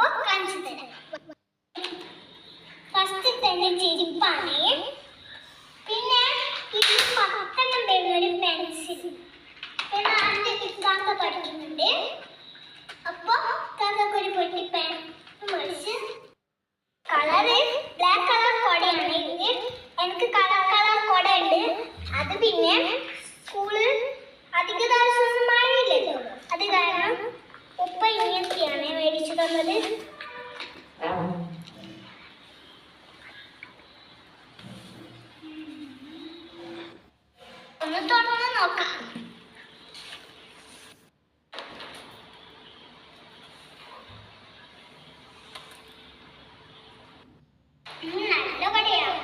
ഇപ്പൊ കാണിച്ചു തരാം. ഫസ്റ്റ് തന്നെ ചെരുപ്പാണ്. പിന്നെ ഇതിൽ പത്തെണ്ണം വരുന്ന ഒരു പെൻസിൽ എന്നാൽ അതിന്റെ ഇതാക്ക പഠിക്കുന്നുണ്ട്. തന്നത് ഒന്ന് തുറന്ന് നോക്കാം. നല്ല കടയാണ്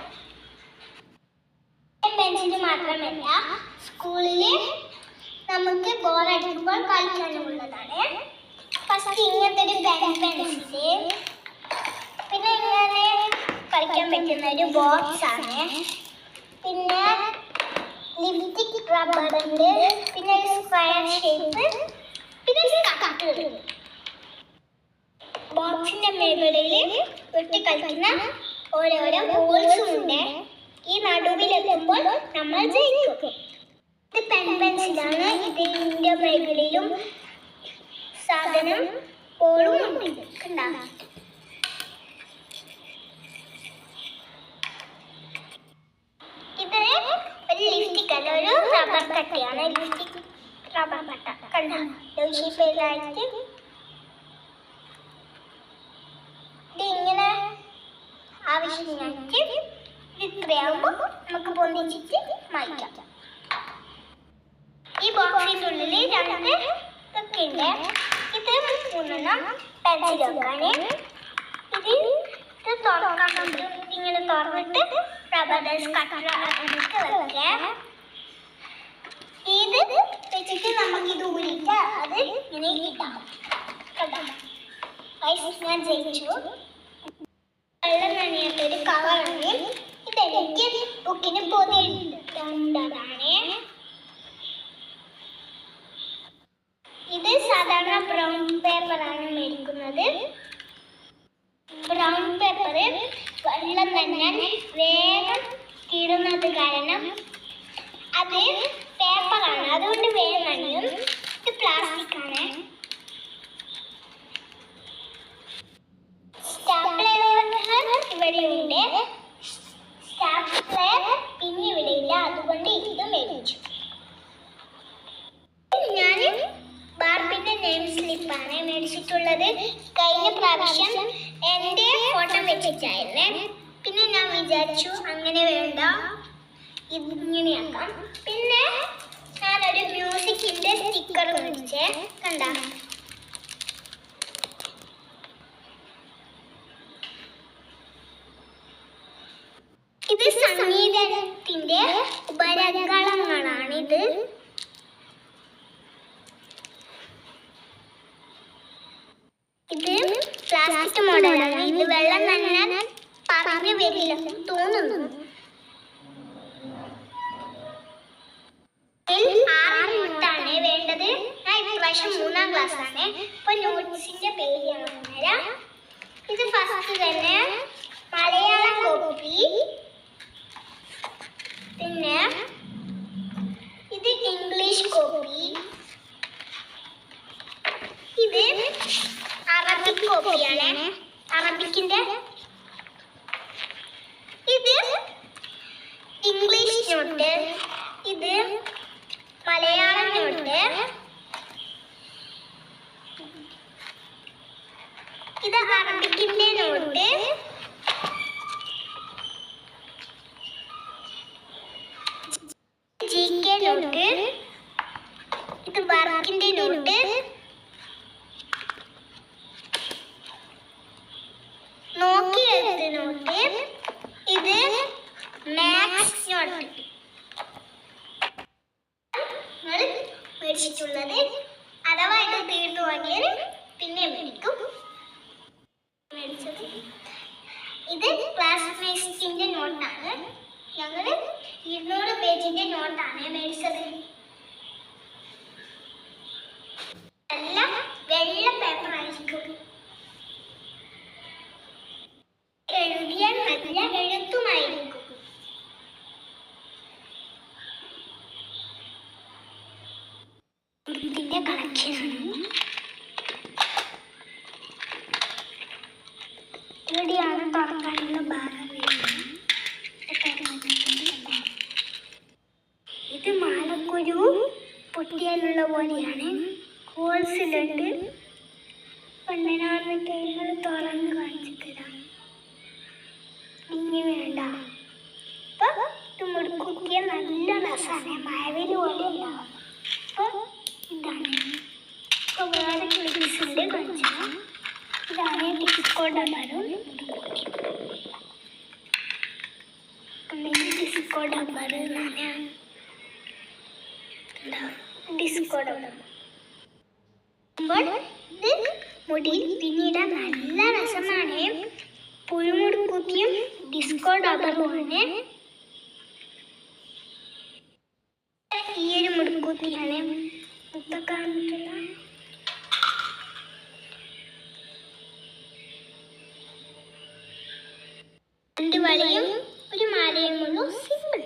ബെഞ്ചിന് മാത്രമല്ല സ്കൂളിൽ നമുക്ക് ബോറടിക്കുമ്പോൾ കളിക്കാനുള്ളതാണ് ഫസ്റ്റ് ഇങ്ങനത്തെ ഒരു പെൻസിൽ പിന്നെ ഇങ്ങനെ കളിക്കാൻ പറ്റുന്ന ഒരു ബോക്സ് ആണ്. പിന്നെ ലിപ്റ്റിക് റബ്ബർ പിന്നെ സ്ക്വയർ ഷേപ്പ് പിന്നെ ഒരു കട്ടർ ബോക്സിന്റെ മുകളിൽ വെട്ടി കളിക്കുന്ന ഓരോരോ ബോൾസും ഉണ്ട്. ഈ നടുവിലെത്തുമ്പോൾ നമ്മൾ ജയിക്കും. ഇത് പെൻ പെൻസിലാണ് ഇതിന്റെ മുകളിലും സാധനം ബോളും ഉണ്ട്. കണ്ടാ? ഇത് ഒരു ലിപ്സ്റ്റിക് അല്ല ഒരു റബ്ബർ കട്ടയാണ്. ലിപ്സ്റ്റിക് റബ്ബർ കട്ട. കണ്ട? ഷേപ്പിലായിട്ട് ഇത് ഇങ്ങനെ ആവശ്യത്തിനായിട്ട് ഇത്രയാകുമ്പോൾ നമുക്ക് പൊന്നിച്ചിട്ട് മാറ്റാം ഈ ബോക്സിന്റെ ഉള്ളിൽ രണ്ട് ഒക്കെ ഉണ്ട്. ഇത് ഇങ്ങനെ തുറന്നിട്ട് ഇത് വെച്ചിട്ട് നമുക്ക് ഇത് ഊരിക്ക അത് ഇങ്ങനെ ഇടാം. ഞാൻ ജയിച്ചു. വെള്ളം നനയാത്ത ഒരു കവറാണ് ഇതെനിക്ക് ബുക്കിന് പൊതിയിട്ടതാണ് ഇത് സാധാരണ ബ്രൗൺ പേപ്പറാണ് മേടിക്കുന്നത്. ബ്രൗൺ പേപ്പർ വെള്ളം തന്നെ വേഗം കീറുന്നത് കാരണം അത് പേപ്പറാണ് അതുകൊണ്ട് വേഗം നനയും ഇത് പ്ലാസ്റ്റിക് ആണ് സ്റ്റാപ്ലർ ഇവിടെയുണ്ട് സ്റ്റാപ്ലർ പിന്നെ ഇവിടെ ഇല്ല അതുകൊണ്ട് ഇത് മേടിച്ചു ഞാൻ ബാർബിന്റെ നെയിം മേടിച്ചിട്ടുള്ളത്. കഴിഞ്ഞ പ്രാവശ്യം എന്റെ ഫോട്ടോ വെച്ചിട്ടായിരുന്നേ. പിന്നെ ഞാൻ വിചാരിച്ചു അങ്ങനെ വേണ്ട. ഇങ്ങനെയാക്കാം. പിന്നെ ഞാനൊരു മ്യൂസിക്കിന്റെ സ്റ്റിക്കർ മേടിച്ചേ. കണ്ട. ഇത് സംഗീതത്തിന്റെ ഉപരകളങ്ങളാണിത് ഇത് പ്ലാസ്റ്റിക് മോഡലാണ് ഇത് വെള്ളം തന്നെ പറഞ്ഞു വരില്ല തോന്നുന്നു. ആറ് നോട്ടാണ് വേണ്ടത്. ഞാൻ ഇപ്രാവശ്യം മൂന്നാം ക്ലാസ് ആണ് ഇപ്പൊ നോട്ട്സിന്റെ പേര് ഞാൻ പറഞ്ഞുതരാം ഇത് ഫസ്റ്റ് തന്നെ മലയാളം കോപ്പി പിന്നെ ഇത് ഇംഗ്ലീഷ് കോപ്പി ഇത് അറബിക് കോപ്പിയാണ് അറബിക്കിന്റെ ഇത് ഇംഗ്ലീഷ് നോട്ട് ഇത് മലയാളം നോട്ട് ഇത് അറബിക്കിന്റെ നോട്ട്. ജി കെ നോട്ട് ഇത് വർക്കിന്റെ നോട്ട് നോക്കി എഴുത്ത് നോട്ട് ഇത് മാത്സ് നോട്ട് നിങ്ങൾ മേടിച്ചിട്ടുള്ളത് അഥവാ ഇത് തീർന്നു വാങ്ങിയാൽ പിന്നെ മേടിക്കും. ഇത് ക്ലാസ്മേറ്റ്സിന്റെ നോട്ടാണ്. ഞങ്ങൾ ഇരുന്നൂറ് പേജിന്റെ നോട്ടാണ് മേടിച്ചത്. എല്ലാം വെള്ള പേപ്പർ ആയിരിക്കും എഴുതിയാൽ നല്ല എഴുത്ത് പെൻസിലിന്റെ കളക്ഷനാണ് ഇവിടെയാണ് തുറക്കാനുള്ള ഭാഗം. ഇത് മാലക്കുരു പൊട്ടിയാലുള്ള പോലെയാണ്. ഹോൾസിലുണ്ട് പെണ്ണിനാണെന്ന് കൈകൾ തുറന്ന് കാണിച്ചിട്ടില്ല ഇനി വേണ്ട അപ്പൊ ഇത് മുടുക്കുത്തിയ നല്ല രസമാണ് മഴവിൽ പോലെ ഉണ്ടാവും അപ്പൊ ഇതാണ് ഇപ്പൊ വേറെ ക്ലിപ്സ് ഉണ്ട് കാണിച്ചാൽ ഇതാണ് ഡിസ്കോ ഡബറും ഡിസ്കോ ഡബർ ഡിസ്കോ ഡബർ ഇത് മുടിയിൽ പിന്നീട് നല്ല രസമാണ്. പുഴുമുടുക്കുത്തിയും ഡിസ്കോ ഡബറുമാണ് ഈ ഒരു മുടുക്കുത്തിയാണ് ഇപ്പൊ കാണിട്ടുള്ള രണ്ട് വളയും ഒരു മാലയും ഉള്ളൂ സിമ്പിൾ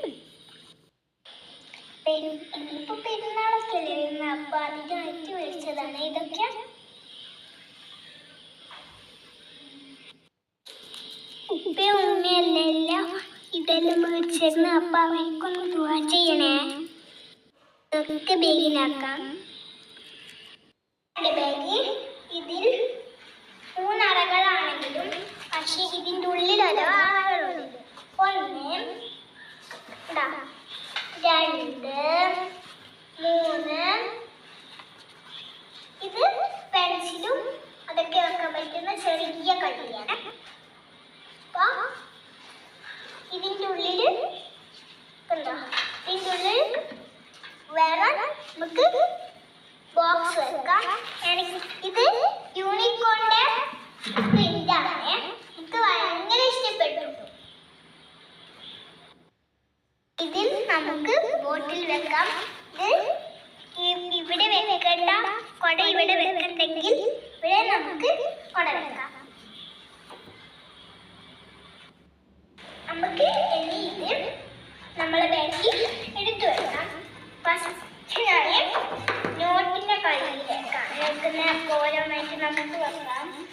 ഇപ്പൊ പെരുന്നാളൊക്കെ അല്ലേ വരുന്നത് അപ്പൊ അതിനായിട്ട് വിളിച്ചതാണ് ഇതൊക്കെ ഉപ്പയും ഉമ്മയല്ല ഇതെല്ലാം അപ്പം ഇതിൽ മൂന്നറകളാണെങ്കിലും പക്ഷെ ഇതിന്റെ ഉള്ളിൽ ഒന്ന് ഇതാ, രണ്ട് മൂന്ന് ഇത് പെൻസിലും അതൊക്കെ വെക്കാൻ പറ്റുന്ന ചെറിയ കടിയാണ് അപ്പൊ ഇതിന്റെ ഉള്ളിൽ എന്താ ഇതിന്റെ ഉള്ളിൽ വേറെ നമുക്ക് ബോക്സ് വെക്കാം. ഇത് യൂണിക്കോണിന്റെ പ്രിന്റാണ് എനിക്ക് ഭയങ്കര ഇഷ്ടപ്പെട്ടു. ഇതിൽ നമുക്ക് ബോട്ടിൽ വെക്കാം. ഇത് ഇവിടെ വെക്കണ്ട. കൊട ഇവിടെ വെക്കണ്ടെങ്കിൽ ഇവിടെ നമുക്ക് കൊട വെക്കാം. നമുക്ക് ഇനി ഇത് നമ്മളെ ബാഗിൽ എടുത്തു വെക്കാം. കൊടുക്കാം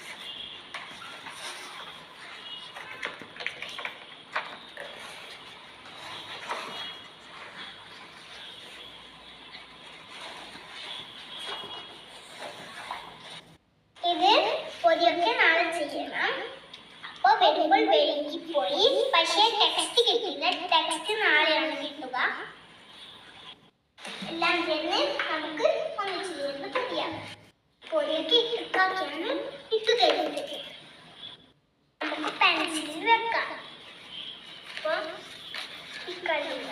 ഇത് പൊതിയൊക്കെ നാളെ ചെയ്യണം. അപ്പോൾ വരുമ്പോൾ പോയി. പക്ഷേ ടെക്സ്റ്റ് കിട്ടില്ല. ടെക്സ്റ്റ് നാളെയാണ് കിട്ടുക. എല്ലാം ചേർന്ന് നമുക്ക് ഒന്ന് ചേർന്ന് പുതിയാണ് പോലെയൊക്കെ ഇക്കാക്കിയാണ് ഇത് തരുന്നത്. പെൻസിൽ വെക്കാം. അപ്പോൾ ഇക്കാലില്ല